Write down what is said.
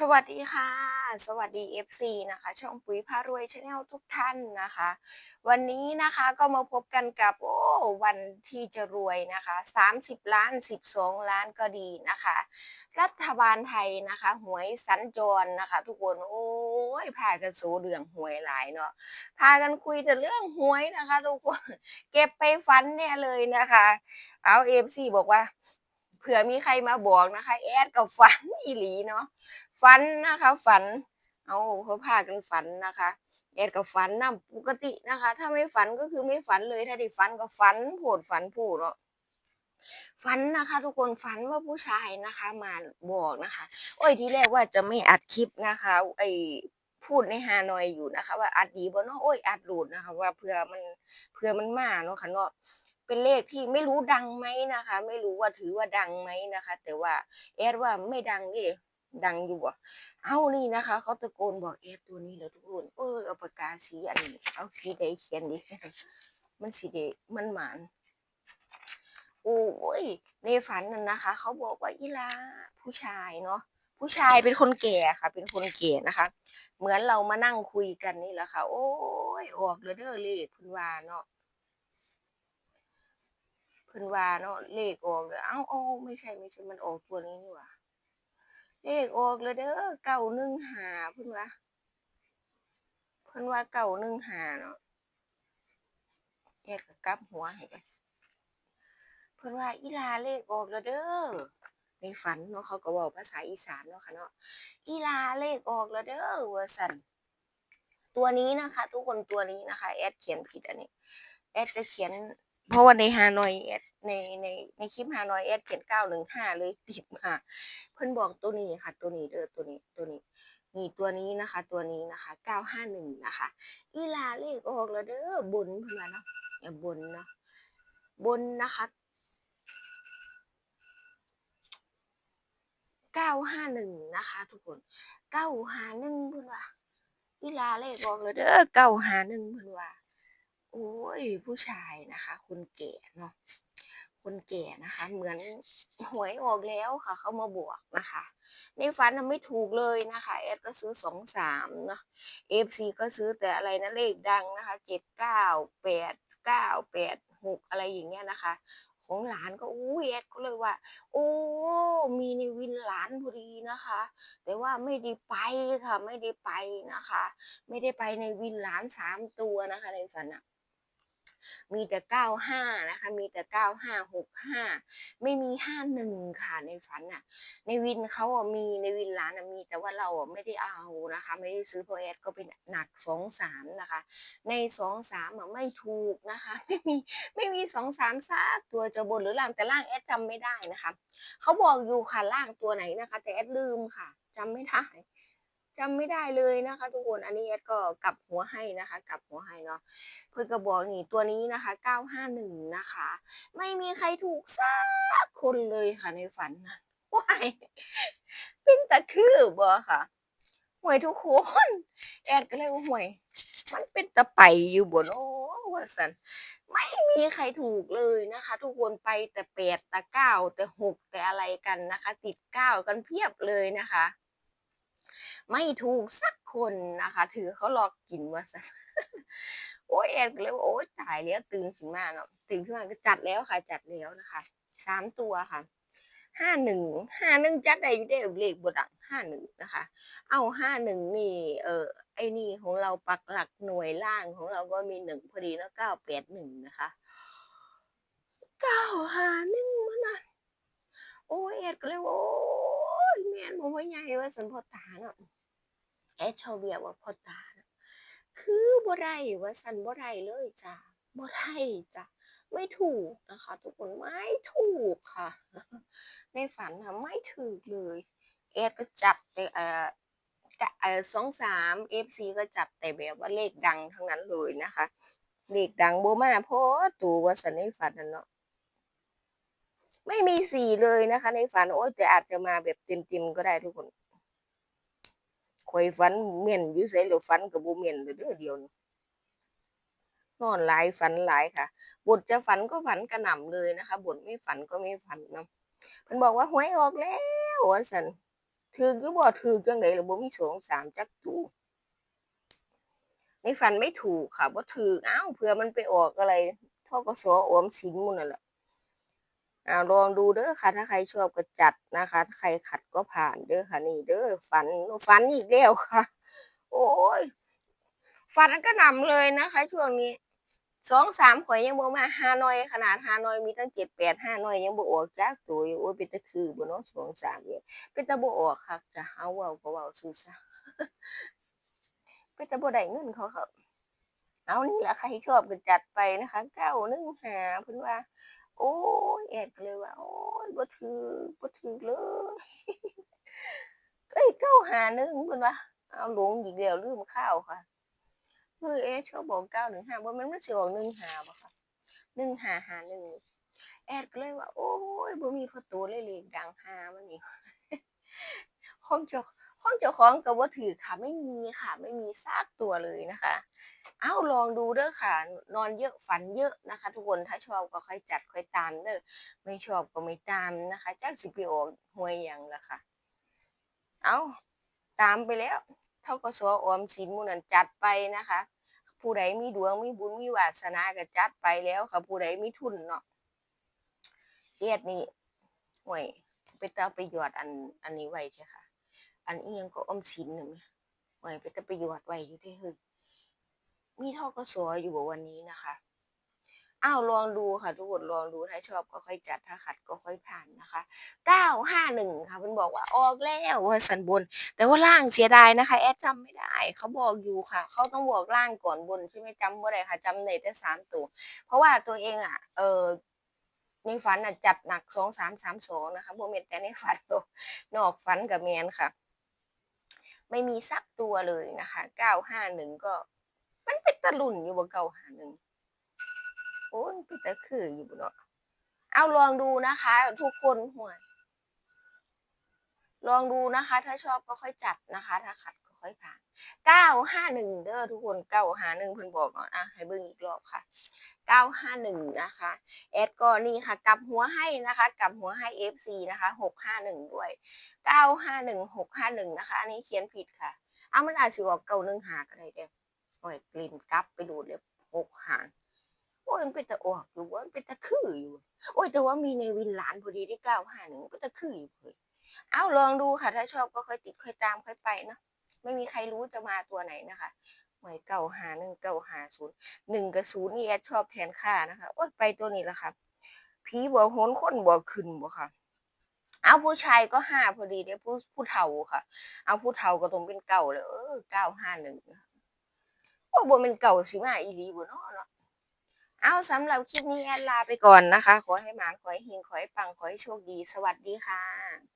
สวัสดีค่ะ สวัสดี FC นะคะ ช่องปุ๋ยพารวยชาแนลทุกท่านนะคะ วันนี้นะคะก็มาพบกันกับโอ้วันที่จะรวยนะคะ 30 ล้าน 12 ล้านก็ดีนะคะ รัฐบาลไทยนะคะหวยสัญจรนะคะ ทุกคนโอ้ยพากันโซเรื่องหวยหลายเนาะพากันคุยแต่เรื่องหวยนะคะ ทุกคนเก็บไปฝันเนี่ยเลยนะคะ เอา FC บอกว่าเผื่อมีใครมาบอกนะคะแอดกับฝัน อีหลีเนาะฝันนะคะ ฝัน เอาเขาพากันฝันนะคะแอดก็ฝันนำปกตินะคะ ถ้าไม่ฝันก็คือไม่ฝันเลย ถ้าได้ฝันก็ฝันโผดฝันผูดเนาะฝันนะคะ ทุกคนฝันว่าผู้ชายนะคะ มาบอกนะคะ โอ้ยทีแรกว่าจะไม่อัดคลิปนะคะ ไอพูดในฮานอยอยู่นะคะ ว่าอัดดีบ่เนาะโอ้ยอัดหลุดนะคะ ว่าเผื่อมันเผื่อมันมาเนาะค่ะเนาะ เป็นเลขที่ไม่รู้ดังไหมนะคะ ไม่รู้ว่าถือว่าดังไหมนะคะ แต่ว่าแอดว่าไม่ดังดิดังอยู่บ่เอานี่นะคะเขาตะโกนบอกแอดตัวนี้แล้วทุกคนเออเอาปากกาสีอันนี้เอาสีใดเขียนดิมันสีเดมันหมานโอ้ยในฝันนั่นนะคะเขาบอกว่าอีลาผู้ชายเนาะผู้ชายเป็นคนแก่ค่ะ เป็นคนแก่นะคะ เหมือนเรามานั่งคุยกันนี่แหละค่ะ โอ้ยออกเลยเด้อเลขเพิ่นว่าเนาะ พิ่นว่าเนาะเลขออกเลยเอ้าโอ้ไม่ใช่ไม่ใช่มันออกตัวนี้นี่หว่าเลขออกเลยเด้อเก้าหนึ่งหาเพิ่นว่าเพิ่นว่าเก้าหนึ่งหาเนาะแยกกับกับหัวให้กันเพิ่นว่าอีลาเลขออกแล้วเด้อในฝันเนาะเขาก็บอกภาษาอีสานเนาะค่ะเนาะอีลาเลขออกแล้วเด้อว่าสันตัวนี้นะคะ ทุกคนตัวนี้นะคะแอดเขียนผิดอันนี้แอดจะเขียน เพราะว่าในฮานอยแอดในในในคลิปฮานอยแอดเขียนเก้าหนึ่งห้าเลยติดมาเพิ่อนบอกตัวนี้ค่ะ ตัวนี้เด้อตัวนี้ตัวนี้นี่ตัวนี้นะคะ ตัวนี้นะคะเก้าห้าหนึ่งนะคะ อีลาเลขออกแล้วเด้อบนเพิ่อนว่าเนาะอย่าบนเนาะบนนะคะเก้าห้าหนึ่งนะคะ ทุกคนเก้าห้าหนึ่งเพิ่อนว่าอีลาเลขออกแล้วเด้อเก้าห้าหนึ่งเพิ่อนว่า โอ้ยผู้ชายนะคะ คนแก่เนาะคนแก่นะคะ เหมือนหวยออกแล้วค่ะ เขามาบวกนะคะในฝันไม่ถูกเลยนะคะแอดก็ซื้อสองสามเนาะเอฟซีก็ซื้อแต่อะไรนะเลขดังนะคะเจ็ดเก้าแปดเก้าแปดหกอะไรอย่างเงี้ยนะคะ ของหลานก็อู้แอดก็เลยว่า โอ้มีในวินหลานพอดีนะคะ แต่ว่าไม่ได้ไปค่ะ ไม่ได้ไปนะคะ ไม่ได้ไปในวินหลานสามตัวนะคะในฝันอะ มีแต่เก้าห้านะคะ มีแต่เก้าห้าหกห้าไม่มีห้าหนึ่งค่ะในฝันน่ะ ในวินเขาอะมีในวินร้านอะมีแต่ว่าเราอะไม่ได้เอานะคะ ไม่ได้ซื้อเพราะแอดก็เป็นหนักสองสามนะคะ ในสองสามอะไม่ถูกนะคะ ไม่มีไม่มีสองสามซักตัวจะบนหรือล่างแต่ล่างแอดจำไม่ได้นะคะเขาบอกอยู่ค่ะล่างตัวไหนนะคะ แต่แอดลืมค่ะจำไม่ได้ จำไม่ได้เลยนะคะ ทุกคนอันนี้แอดก็กลับหัวให้นะคะกลับหัวให้เนาะเพื่อนก็บอกนี่ตัวนี้นะคะ 951 นะคะ ไม่มีใครถูกสักคนเลยค่ะในฝันนะว้ายเป็นตะคือบ่ค่ะหวยทุกคนแอดก็เลยว่าหวย มันเป็นตะไปอยู่บนโอ้ว่าสันไม่มีใครถูกเลยนะคะ ทุกคนไปแต่แปดแต่เก้าแต่หกแต่อะไรกันนะคะ ติดเก้ากันเพียบเลยนะคะ ไม่ถูกสักคนนะคะ ถือเขาหลอกกินว่าสันโอ้ยแอนก็เลยว่าโอ้ยตายแล้วตื่นขึ้นมาเนาะตื่นขึ้นมาก็จัดแล้วค่ะ จัดแล้วนะคะสามตัวค่ะห้าหนึ่งห้าหนึ่งจัดได้อยู่ได้เลขบดังห้าหนึ่งนะคะ เอาห้าหนึ่งนี่เออไอ้นี่ของเราปักหลักหน่วยล่างของเราก็มีหนึ่งพอดีแล้วเก้าแปดหนึ่งนะคะเก้าห้าหนึ่งมันนะโอ้ยแอดก็เลยว่าโอ้ แม่นผมว่าใหญ่ว่าสันพ่อตาเนาะแอดชอบเรียว่าพ่อตาเนาะคือบ่ได้ว่าสันบ่ได้เลยจ้าบ่ได้จ้ะไม่ถูกนะคะ ทุกคนไม่ถูกค่ะ ในฝันค่ะไม่ถูกเลยแอดก็จับแต่เอ่อเออสองสามเอฟซีก็จับแต่แบบว่าเลขดังทั้งนั้นเลยนะคะ เลขดังโบมาเพตัวว่าสันในฝันนั่นเนาะ ไม่มีสี่เลยนะคะ ในฝันโอ้ยแต่อาจจะมาแบบเต็มๆก็ได้ทุกคนคอยฝันเมียนยู่ไสหรือฝันกับโบเมียนเด้อเดียวนนอนหลายฝันหลายค่ะ บทจะฝันก็ฝันกระหน่ำเลยนะคะ บทไม่ฝันก็ไม่ฝันนะเพิ่นบอกว่าหวยออกแล้ววสันถือกอยู่บ่ถือจังไดล่ะบ่มีสองสามจักตูในฝันไม่ถูกค่ะบ่าถืออ้าวเผื่อมันไปออกอะไรท่อกระสออมสินมู่นั่นแหละ อ่าลองดูเด้อค่ะ ถ้าใครชอบก็จัดนะคะ ถ้าใครขัดก็ผ่านเด้อค่ะนี่เด้อฝันฝันอีกแล้วค่ะ โอ้ยฝันก็หนำเลยนะคะ ช่วงนี้สองสามข่อยยังบ่มาฮานอยขนาดฮานอยมีตั้งเจ็ดแปดฮานอยยังบ่ออกจักตัวอยู่โอ้ยเป็นตะคือบ่เนาะสองสามเนี่ยเป็นตะบ่ออกค่ะจะหาเว้าก็เว้าซื่อซะเป็นตะบ่ได้เงินเขาครับเอานี่แหละใครชอบก็จัดไปนะคะ915เพิ่นว่า โอ้ยแอดเลยว่าโอ้ยบ่ถูกบ่ถูกเลยเอ้ย951เพิ่นว่าอ้าหลงอีกแล้วลืมข่าวค่ะคือเอ๊ชอบบอก915บ่แม่นมันสิออก15บ่ค่ะ1551แอดก็เลยว่า โอ้ยบ่มีพอตัวเลยเลขดังหามันนี่ของจ้า ของเจ้าของก็บ่าถูกค่ะไม่มีค่ะ ไม่มีสักตัวเลยนะคะ เอ้าลองดูเด้อค่ะ นอนเยอะฝันเยอะนะคะ ทุกคนถ้าชอบก็ค่อยจัดค่อยตามเด้อไม่ชอบก็ไม่ตามนะคะจักสิไปออกหวยหยังละค่ะ เอาตามไปแล้ว เทกสออมสินมู่นั้นจัดไปนะคะ ผู้ใดมีดวงมีบุญมีวาสนาก็จัดไปแล้วค่ะ ผู้ใดมีทุนเนาะเอียดนี่ห่วยไปตาไปหยอดอันอันนี้ไว้เถอะค่ะ อันอียังก็ออมสินน่ะแหมห่วยไปตาไปหยอดไว้อยู่เด้เฮ้ยมีท่อกสอยู่วันนี้นะคะอ้าวลองดูค่ะทุกคนลองดูถ้าชอบก็ค่อยจัดถ้าขัดก็ค่อยผ่านนะคะ 951 ค่ะเพิ่นบอกว่าออกแล้วว่าสันบน แต่ว่าล่างเสียดายนะคะ แอดจำไม่ได้เขาบอกอยู่ค่ะ เขาต้องบอกล่างก่อนบนใช่ไหมจำบ่ได้ค่ะจำได้แต่สามตัว เพราะว่าตัวเองอะเออในฝันอะจัดหนักสองสามสามสองนะคะบ่แม่นแต่ในฝันนอกฝันกับแมนค่ะ ไม่มีสักตัวเลยนะคะ951ก็ มันเป็นตะลุ่นอยู่บนเก่าหานึงโอ้ยมันเป็นตะคืออยู่บนเนาะเอาลองดูนะคะ ทุกคนห่วยลองดูนะคะ ถ้าชอบก็ค่อยจัดนะคะ ถ้าขัด ค่อยผ่าน951เด้อทุกคน951เพิ่นบอกเนาะอะให้เบิ่งอีกรอบค่ะ951นะคะแอดก็นี่ค่ะกับหัวให้นะคะกับหัวให้ FC นะคะ651ด้วย951 651นะคะอันนี้เขียนผิดค่ะอ้าวมันอาจสิออก915ก็ได้เด้อโอ้ยกลิ่นกลับไปดูเลย65โอ้ยมันเป็นตะออกอยู่ว่ามันเป็นตะคืออยู่ โอ้ยแต่ว่ามีในวินหลานพอดีได้951เป็นตะคืออยู่เพิ่นเอาลองดูค่ะ ถ้าชอบก็ค่อยติดค่อยตามค่อยไปเนาะ ไม่มีใครรู้จะมาตัวไหนนะคะหวยเก่าหาหนึ่งเก่าหาศูนย์หนึ่งกับศูนย์นี่แอดชอบแทนค่านะคะโอ้ยไปตัวนี้ละค่ะผีบ่โหนคนบ่ขึ้นบ่ค่ะ เอาผู้ชายก็ห้าพอดีเด้ผู้ผู้เฒ่าค่ะ เอาผู้เฒ่าก็ต้องเป็นเก่าเลยเออเก้าห้าหนึ่งโอ้บ่เป็นเก่าสิมาอีหลีบ่เนาะเนาะเอาสำหรับคลิปนี้แอดลาไปก่อนนะคะ ขอให้หมานขอให้เฮงขอให้ปังขอให้โชคดี สวัสดีค่ะ